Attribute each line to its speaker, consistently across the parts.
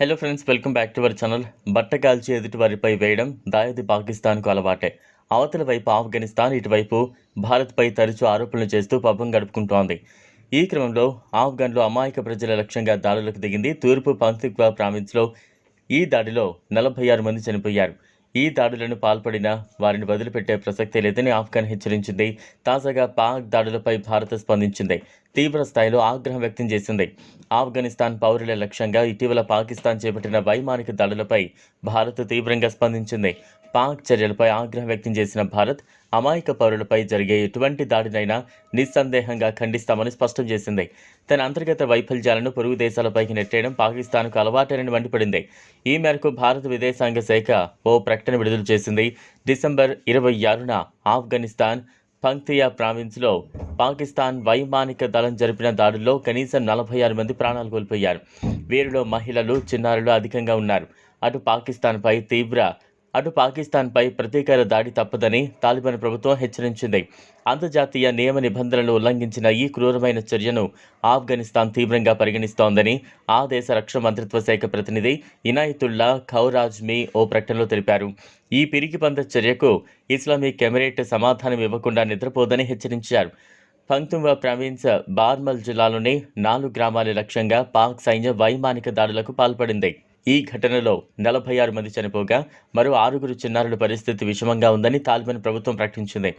Speaker 1: Hello friends welcome back to our channel బట్ట కాల్చి ఎదుటి వారిపై వేయడం దాయది పాకిస్తాన్కు అలవాటే. అవతల వైపు ఆఫ్ఘనిస్తాన్ ఇటువైపు భారత్పై తరచూ ఆరోపణలు చేస్తూ పబ్బం గడుపుకుంటోంది. ఈ క్రమంలో ఆఫ్ఘన్లో అమాయక ప్రజల లక్ష్యంగా దాడులకు దిగింది. తూర్పు పంతిక్వా ప్రావిన్స్లో ఈ దాడిలో నలభై ఆరు మంది చనిపోయారు. ఈ దాడులను పాల్పడిన వారిని వదిలిపెట్టే ప్రసక్తే లేదని ఆఫ్ఘన్ హెచ్చరించింది. తాజాగా పాక్ దాడులపై భారత్ స్పందించింది. తీవ్ర స్థాయిలో ఆగ్రహం వ్యక్తం చేసింది. ఆఫ్ఘనిస్తాన్ పౌరుల లక్ష్యంగా ఇటీవల పాకిస్తాన్ చేపట్టిన వైమానిక దాడులపై భారత్ తీవ్రంగా స్పందించింది. పాక్ చర్యలపై ఆగ్రహం వ్యక్తం చేసిన భారత్ అమాయక పౌరులపై జరిగే ఎటువంటి దాడినైనా నిస్సందేహంగా ఖండిస్తామని స్పష్టం చేసింది. తన అంతర్గత వైఫల్యాలను పొరుగు దేశాలపైకి నెట్టేయడం పాకిస్తాన్కు అలవాటైన మండిపడింది. ఈ మేరకు భారత విదేశాంగ శాఖ ఓ ప్రకటన విడుదల చేసింది. డిసెంబర్ ఇరవై ఆరున ఆఫ్ఘనిస్తాన్ పంక్తియా ప్రావిన్స్లో పాకిస్తాన్ వైమానిక దళం జరిపిన దాడుల్లో కనీసం నలభై ఆరు మంది ప్రాణాలు కోల్పోయారు. వీరిలో మహిళలు చిన్నారులు అధికంగా ఉన్నారు. అటు పాకిస్తాన్పై తీవ్ర అటు పాకిస్తాన్పై ప్రతీకార దాడి తప్పదని తాలిబాన్ ప్రభుత్వం హెచ్చరించింది. అంతర్జాతీయ నియమ నిబంధనలు ఉల్లంఘించిన ఈ క్రూరమైన చర్యను ఆఫ్ఘనిస్తాన్ తీవ్రంగా పరిగణిస్తోందని ఆ దేశ రక్షణ మంత్రిత్వ శాఖ ప్రతినిధి ఇనాయతుల్లా ఖౌరాజ్మీ ఓ ప్రకటనలో తెలిపారు. ఈ పిరికిపంద చర్యకు ఇస్లామిక్ ఎమిరేట్ సమాధానం ఇవ్వకుండా నిద్రపోదని హెచ్చరించారు. పంక్తుంవా ప్రావిన్స్ బార్మల్ జిల్లాలోని నాలుగు గ్రామాల లక్ష్యంగా పాక్ సైన్యం వైమానిక దాడులకు పాల్పడింది. ఈ ఘటనలో నలభై ఆరు మంది చనిపోగా మరో ఆరుగురు చిన్నారుల పరిస్థితి విషమంగా ఉందని తాలిబాన్ ప్రభుత్వం ప్రకటించింది.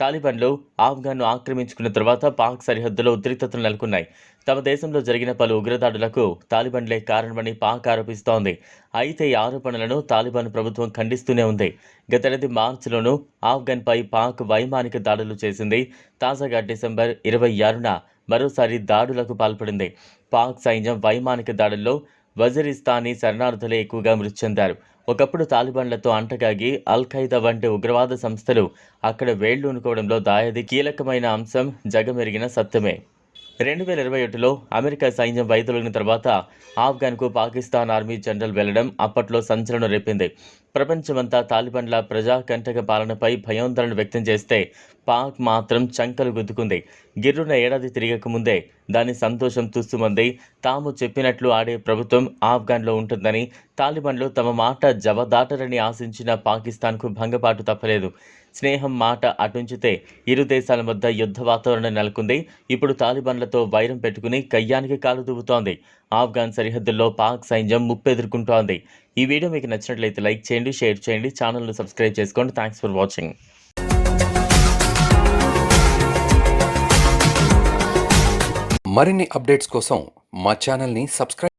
Speaker 1: తాలిబాన్లు ఆఫ్ఘన్ను ఆక్రమించుకున్న తర్వాత పాక్ సరిహద్దులో ఉద్రిక్తతలు నెలకొన్నాయి. తమ దేశంలో జరిగిన పలు ఉగ్రదాడులకు తాలిబాన్లే కారణమని పాక్ ఆరోపిస్తోంది. అయితే ఈ ఆరోపణలను తాలిబాన్ ప్రభుత్వం ఖండిస్తూనే ఉంది. గతేడాది మార్చిలోనూ ఆఫ్ఘన్పై పాక్ వైమానిక దాడులు చేసింది. తాజాగా డిసెంబర్ ఇరవై ఆరున మరోసారి దాడులకు పాల్పడింది. పాక్ సైన్యం వైమానిక దాడుల్లో వజరిస్తానీ శరణార్థులే ఎక్కువగా మృతి చెందారు. ఒకప్పుడు తాలిబాన్లతో అంటగాగి అల్ ఖైదా వంటి ఉగ్రవాద సంస్థలు అక్కడ వేళ్ళూనుకోవడంలో దాయది కీలకమైన అంశం జగమెరిగిన సత్యమే. రెండు వేల ఇరవై ఒకటిలో అమెరికా సైన్యం వైదొలిగిన తర్వాత ఆఫ్ఘన్కు పాకిస్తాన్ ఆర్మీ జనరల్ వెళ్ళడం అప్పట్లో సంచలనం రేపింది. ప్రపంచమంతా తాలిబాన్ల ప్రజాకంటక పాలనపై భయోందరణ వ్యక్తం చేస్తే పాక్ మాత్రం చంకలు గుద్దుకుంది. గిర్రున ఏడాది తిరగక ముందే దాని సంతోషం తుస్తుమంది. తాము చెప్పినట్లు ఆడే ప్రభుత్వం ఆఫ్ఘన్లో ఉంటుందని తాలిబాన్లు తమ మాట జవదాటరని ఆశించిన పాకిస్తాన్కు భంగపాటు తప్పలేదు. స్నేహం మాట అటుంచితే ఇరు దేశాల మధ్య యుద్ధ వాతావరణం నెలకొంది. ఇప్పుడు తాలిబాన్లతో వైరం పెట్టుకుని కయ్యానికి కాలు దువ్వుతోంది. ఆఫ్ఘన్ సరిహద్దుల్లో పాక్ సైన్యం ముప్పెదుర్కొంటోంది ఈ వీడియో మీకు నచ్చినట్లయితే లైక్ చేయండి షేర్ చేయండి ఛానల్ను సబ్స్క్రైబ్ చేసుకోండి. Thanks for watching.
Speaker 2: మరిన్ని అప్డేట్స్ కోసం మా ఛానల్ని సబ్స్క్రైబ్